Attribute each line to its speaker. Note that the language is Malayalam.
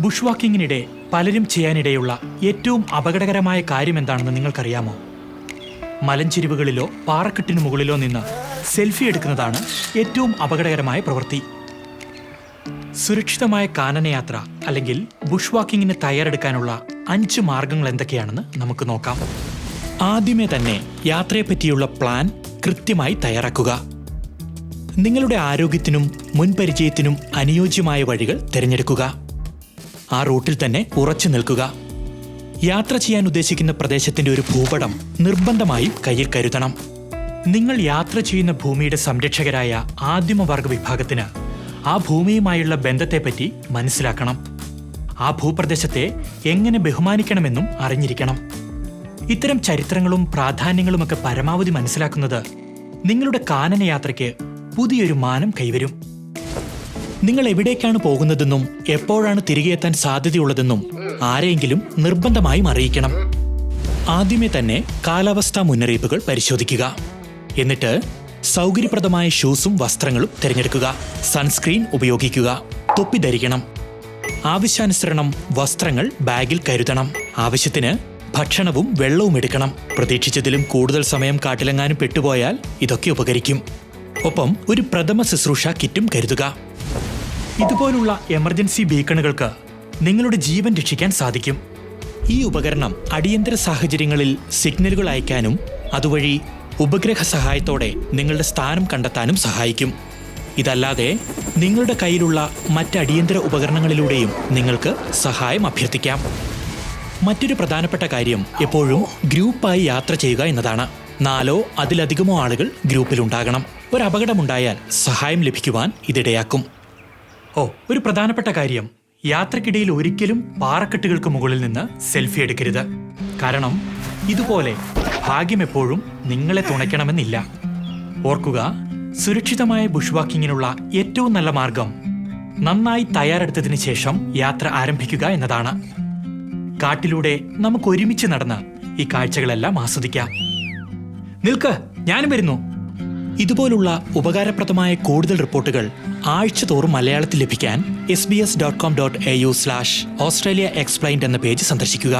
Speaker 1: ബുഷ് വാക്കിങ്ങിനിടെ പലരും ചെയ്യാനിടയുള്ള ഏറ്റവും അപകടകരമായ കാര്യം എന്താണെന്ന് നിങ്ങൾക്കറിയാമോ? മലഞ്ചെരിവുകളിലോ പാറക്കെട്ടിനു മുകളിലോ നിന്ന് സെൽഫി എടുക്കുന്നതാണ് ഏറ്റവും അപകടകരമായ പ്രവൃത്തി. സുരക്ഷിതമായ കാനനയാത്ര അല്ലെങ്കിൽ ബുഷ് വാക്കിങ്ങിന് തയ്യാറെടുക്കാനുള്ള അഞ്ച് മാർഗങ്ങൾ എന്തൊക്കെയാണെന്ന് നമുക്ക് നോക്കാം. ആദ്യമേ തന്നെ യാത്രയെപ്പറ്റിയുള്ള പ്ലാൻ കൃത്യമായി തയ്യാറാക്കുക. നിങ്ങളുടെ ആരോഗ്യത്തിനും മുൻപരിചയത്തിനും അനുയോജ്യമായ വഴികൾ തിരഞ്ഞെടുക്കുക. ആ റൂട്ടിൽ തന്നെ ഉറച്ചു നിൽക്കുക. യാത്ര ചെയ്യാൻ ഉദ്ദേശിക്കുന്ന പ്രദേശത്തിന്റെ ഒരു ഭൂപടം നിർബന്ധമായും കയ്യിൽ കരുതണം. നിങ്ങൾ യാത്ര ചെയ്യുന്ന ഭൂമിയുടെ സംരക്ഷകരായ ആദിമവർഗ വിഭാഗത്തിന് ആ ഭൂമിയുമായുള്ള ബന്ധത്തെപ്പറ്റി മനസ്സിലാക്കണം. ആ ഭൂപ്രദേശത്തെ എങ്ങനെ ബഹുമാനിക്കണമെന്നും അറിഞ്ഞിരിക്കണം. ഇത്തരം ചരിത്രങ്ങളും പ്രാധാന്യങ്ങളുമൊക്കെ പരമാവധി മനസ്സിലാക്കുന്നത് നിങ്ങളുടെ കാനനയാത്രയ്ക്ക് പുതിയൊരു മാനം കൈവരും. നിങ്ങൾ എവിടേക്കാണ് പോകുന്നതെന്നും എപ്പോഴാണ് തിരികെ എത്താൻ സാധ്യതയുള്ളതെന്നും ആരെയെങ്കിലും നിർബന്ധമായും അറിയിക്കണം. ആദ്യമേ തന്നെ കാലാവസ്ഥാ മുന്നറിയിപ്പുകൾ പരിശോധിക്കുക. എന്നിട്ട് സൗകര്യപ്രദമായ ഷൂസും വസ്ത്രങ്ങളും തിരഞ്ഞെടുക്കുക. സൺസ്ക്രീൻ ഉപയോഗിക്കുക. തൊപ്പി ധരിക്കണം. ആവശ്യാനുസരണം വസ്ത്രങ്ങൾ ബാഗിൽ കരുതണം. ആവശ്യത്തിന് ഭക്ഷണവും വെള്ളവും എടുക്കണം. പ്രതീക്ഷിച്ചതിലും കൂടുതൽ സമയം കാട്ടിലെങ്ങാനും പെട്ടുപോയാൽ ഇതൊക്കെ ഉപകരിക്കും. ഒപ്പം ഒരു പ്രഥമ ശുശ്രൂഷ കിറ്റും കരുതുക. ഇതുപോലുള്ള എമർജൻസി ബീക്കണുകൾക്ക് നിങ്ങളുടെ ജീവൻ രക്ഷിക്കാൻ സാധിക്കും. ഈ ഉപകരണം അടിയന്തര സാഹചര്യങ്ങളിൽ സിഗ്നലുകൾ അയക്കാനും അതുവഴി ഉപഗ്രഹ സഹായത്തോടെ നിങ്ങളുടെ സ്ഥാനം കണ്ടെത്താനും സഹായിക്കും. ഇതല്ലാതെ നിങ്ങളുടെ കയ്യിലുള്ള മറ്റ് അടിയന്തര ഉപകരണങ്ങളിലൂടെയും നിങ്ങൾക്ക് സഹായം അഭ്യർത്ഥിക്കാം. മറ്റൊരു പ്രധാനപ്പെട്ട കാര്യം എപ്പോഴും ഗ്രൂപ്പായി യാത്ര ചെയ്യുക എന്നതാണ്. നാലോ അതിലധികമോ ആളുകൾ ഗ്രൂപ്പിലുണ്ടാകണം. ഒരു അപകടമുണ്ടായാൽ സഹായം ലഭിക്കുവാൻ ഇതിടയാക്കും ഓ ഒരു പ്രധാനപ്പെട്ട കാര്യം. യാത്രക്കിടയിൽ ഒരിക്കലും പാറക്കെട്ടുകൾക്ക് മുകളിൽ നിന്ന് സെൽഫി എടുക്കരുത്. കാരണം ഇതുപോലെ ഭാഗ്യം എപ്പോഴും നിങ്ങളെ തുണയ്ക്കണമെന്നില്ല. ഓർക്കുക സുരക്ഷിതമായ ബുഷ് വാക്കിങ്ങിനുള്ള ഏറ്റവും നല്ല മാർഗം നന്നായി തയ്യാറെടുത്തതിന് ശേഷം യാത്ര ആരംഭിക്കുക എന്നതാണ്. കാട്ടിലൂടെ നമുക്ക് ഒരുമിച്ച് നടന്ന് ഈ കാഴ്ചകളെല്ലാം ആസ്വദിക്കാം. നിൽക്ക് ഞാനും വരുന്നു. ഇതുപോലുള്ള ഉപകാരപ്രദമായ കൂടുതൽ റിപ്പോർട്ടുകൾ ആഴ്ചതോറും മലയാളത്തിൽ ലഭിക്കാൻ S B S dot com dot A U slash Australia explained എന്ന പേജ് സന്ദർശിക്കുക.